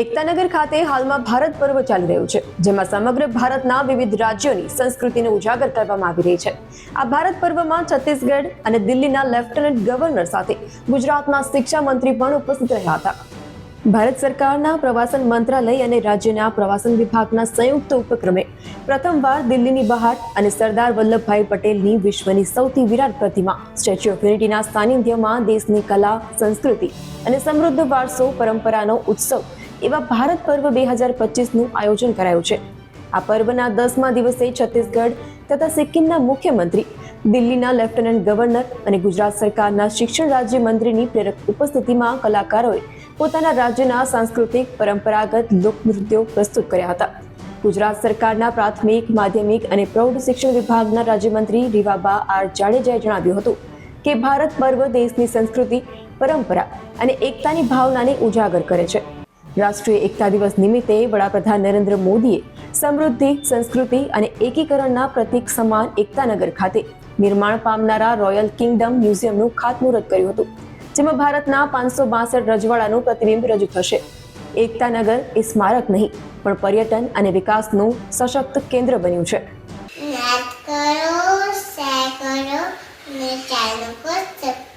એકતાનગર ખાતે હાલમાં ભારત પર્વ ચાલી રહ્યું છે, જેમાં સમગ્ર ભારતના વિવિધ રાજ્યોની સંસ્કૃતિને ઉજાગર કરવામાં આવી રહી છે. આ ભારત પર્વમાં છત્તીસગઢ અને દિલ્હીના લેફ્ટનન્ટ ગવર્નર સાથે ગુજરાતના શિક્ષા મંત્રી પણ ઉપસ્થિત રહ્યા હતા. ભારત સરકારના પ્રવાસન મંત્રાલય અને રાજ્યના પ્રવાસન વિભાગના સંયુક્ત ઉપક્રમે પ્રથમવાર દિલ્હીની બહાર અને સરદાર વલ્લભભાઈ પટેલની વિશ્વની સૌથી વિરાટ પ્રતિમા, સ્ટેચ્યુ ઓફ યુનિટીના સાનિધ્યમાં દેશની કલા, સંસ્કૃતિ અને સમૃદ્ધ વારસો, પરંપરાનો ઉત્સવ એવા ભારત પર્વ બે હજાર પચીસનું આયોજન કરાયું છે. આ પર્વના દસમા દિવસે છત્તીસગઢ તથા સિક્કિમના મુખ્યમંત્રી, દિલ્હીના લેફ્ટનન્ટ ગવર્નર અને ગુજરાત સરકારના શિક્ષણ રાજ્યમંત્રીની પ્રેરક ઉપસ્થિતિમાં કલાકારોએ પોતાના રાજ્યના સાંસ્કૃતિક, પરંપરાગત લોકનૃત્યો પ્રસ્તુત કર્યા હતા. ગુજરાત સરકારના પ્રાથમિક, માધ્યમિક અને પ્રૌઢ શિક્ષણ વિભાગના રાજ્યમંત્રી રીવાબા આર જાડેજાએ જણાવ્યું હતું કે ભારત પર્વ દેશની સંસ્કૃતિ, પરંપરા અને એકતાની ભાવનાને ઉજાગર કરે છે. રાષ્ટ્રીય એકતા દિવસ નિમિત્તે વડાપ્રધાન નરેન્દ્ર મોદીએ સમૃદ્ધિ, સંસ્કૃતિ અને એકીકરણના પ્રતીક સમાન એકતાનગર ખાતે નિર્માણ પામનારા રોયલ કિંગડમ મ્યુઝિયમનું ખાતમુહૂર્ત કર્યું હતું, જેમાં ભારતના પાંચસો બાસઠ રજવાડાનું પ્રતિબિંબ રજૂ થશે. એકતાનગર એ સ્મારક નહીં, પણ પર્યટન અને વિકાસનું સશક્ત કેન્દ્ર બન્યું છે. કરો કરો અને